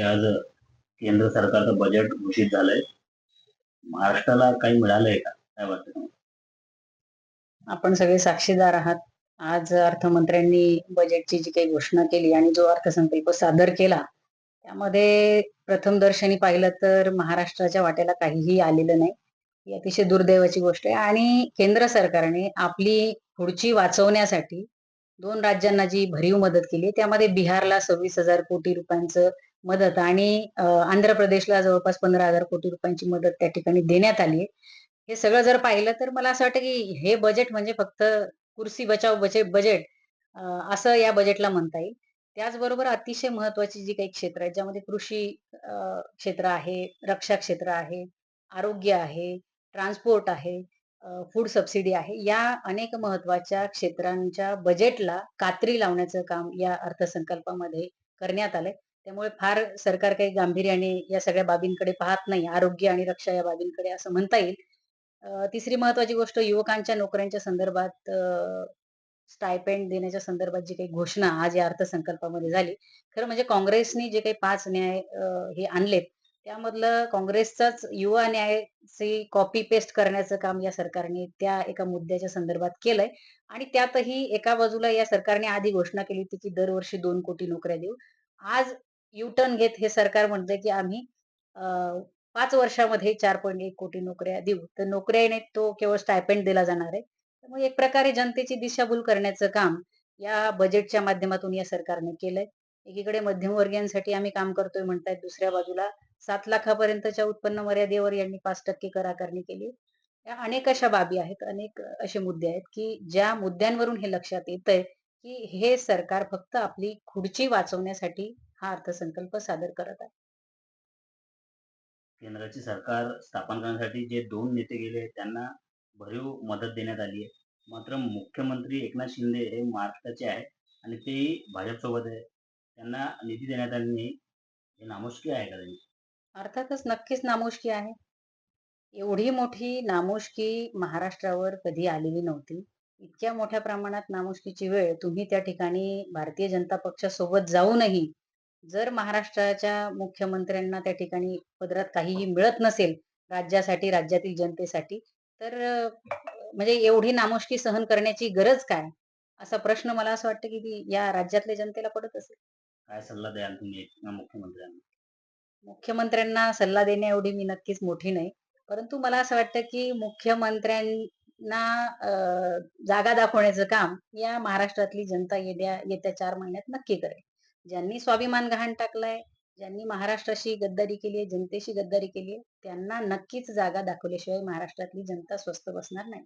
आज केंद्र सरकारचं बजेट घोषित झालंय. महाराष्ट्राला काही मिळालंय का? काय वाटतं आपण सगळे साक्षीदार आहात. आज अर्थमंत्र्यांनी बजेटची जी काही घोषणा केली आणि जो अर्थसंकल्प सादर केला त्यामध्ये प्रथम दर्शनी पाहिलं तर महाराष्ट्राच्या वाट्याला काहीही आलेलं नाही. ही अतिशय दुर्दैवाची गोष्ट आहे. आणि केंद्र सरकारने आपली पुढची वाचवण्यासाठी दोन राज्यांना जी भरीव मदत केली त्यामध्ये बिहारला सव्वीस हजार कोटी रुपयांचं मदत आणि आंध्र प्रदेशला जवळपास पंधरा हजार कोटी रुपयांची मदत त्या ठिकाणी देण्यात आली हे सगळं जर पाहिलं तर मला असं वाटतं की हे बजेट म्हणजे फक्त कुर्सी बचाव बजेट बजेट असं या बजेटला म्हणता येईल. त्याचबरोबर अतिशय महत्वाची जी काही क्षेत्र आहेत ज्यामध्ये कृषी क्षेत्र आहे रक्षा क्षेत्र आहे आरोग्य आहे ट्रान्सपोर्ट आहे फूड सबसिडी आहे. या अनेक महत्त्वाच्या क्षेत्रांच्या बजेटला कात्री लावण्याचं काम या अर्थसंकल्पामध्ये करण्यात आलंय. त्यामुळे फार सरकार काही गांभीर्याने या सगळ्या बाबींकडे पाहत नाही. आरोग्य आणि रक्षा या बाबींकडे असं म्हणता येईल. तिसरी महत्वाची गोष्ट युवकांच्या नोकऱ्यांच्या संदर्भात स्टायपेंड देण्याच्या संदर्भात जी काही घोषणा आज या अर्थसंकल्पामध्ये झाली खरं म्हणजे काँग्रेसने जे काही पाच न्याय हे आणलेत त्यामधलं काँग्रेसचाच युवा न्यायाची कॉपी पेस्ट करण्याचं काम या सरकारने त्या एका मुद्द्याच्या संदर्भात केलंय. आणि त्यातही एका बाजूला या सरकारने आधी घोषणा केली होती की दरवर्षी दोन कोटी नोकऱ्या देऊ. आज युटर्न घेत हे सरकार म्हणतंय की आम्ही पाच वर्षामध्ये चार पॉईंट एक कोटी नोकऱ्या देऊ. तर नोकऱ्या तो केवळ स्टायपेंड दिला जाणार आहे. त्यामुळे एक प्रकारे जनतेची दिशाभूल करण्याचं काम या बजेटच्या माध्यमातून या सरकारने केलंय. एकीकडे मध्यमवर्गीयांसाठी आम्ही काम करतोय म्हणतायत दुसऱ्या बाजूला सात लाखापर्यंतच्या उत्पन्न मर्यादेवर यांनी पाच टक्के कर आकारणी केली. या अनेक अशा बाबी आहेत अनेक असे मुद्दे आहेत की ज्या मुद्द्यांवरून हे लक्षात येतंय की हे सरकार फक्त आपली खुर्ची वाचवण्यासाठी हा अर्थसंकल्प सादर करत आहे. केंद्राची सरकार स्थापन करण्यासाठी जे दोन नेते गेले त्यांना भरीव मदत देण्यात आली आहे. मात्र मुख्यमंत्री एकनाथ शिंदे हे महाराष्ट्राचे आहे आणि ते भाजपसोबत आहे त्यांना निधी देण्यात आली नाही. हे नामुष्की आहे का त्यांची अर्थातच नक्कीच नामुष्की आहे. एवढी मोठी नामुष्की महाराष्ट्रावर कधी आलेली नव्हती. इतक्या मोठ्या प्रमाणात नामुष्कीची वेळ तुम्ही त्या ठिकाणी भारतीय जनता पक्षासोबत जाऊनही जर महाराष्ट्राच्या मुख्यमंत्र्यांना त्या ठिकाणी पदरात काहीही मिळत नसेल राज्यासाठी राज्यातील जनतेसाठी तर म्हणजे एवढी नामुष्की सहन करण्याची गरज काय? असा प्रश्न मला असं वाटतं की ती या राज्यातल्या जनतेला पडत असेल. काय सल्ला द्याल तुम्ही मुख्यमंत्र्यांना? मुख्यमंत्र्यांना सल्ला देण्या एवढी मी नक्कीच मोठी नाही. परंतु मला असं वाटतं की मुख्यमंत्र्यांना जागा दाखवण्याचं काम या महाराष्ट्रातली जनता येत्या येत्या चार महिन्यात नक्की करेल. ज्यांनी स्वाभिमान गहाण टाकलाय ज्यांनी महाराष्ट्राशी गद्दारी केली आहे जनतेशी गद्दारी केली आहे त्यांना नक्कीच जागा दाखवल्याशिवाय महाराष्ट्रातली जनता स्वस्त बसणार नाही.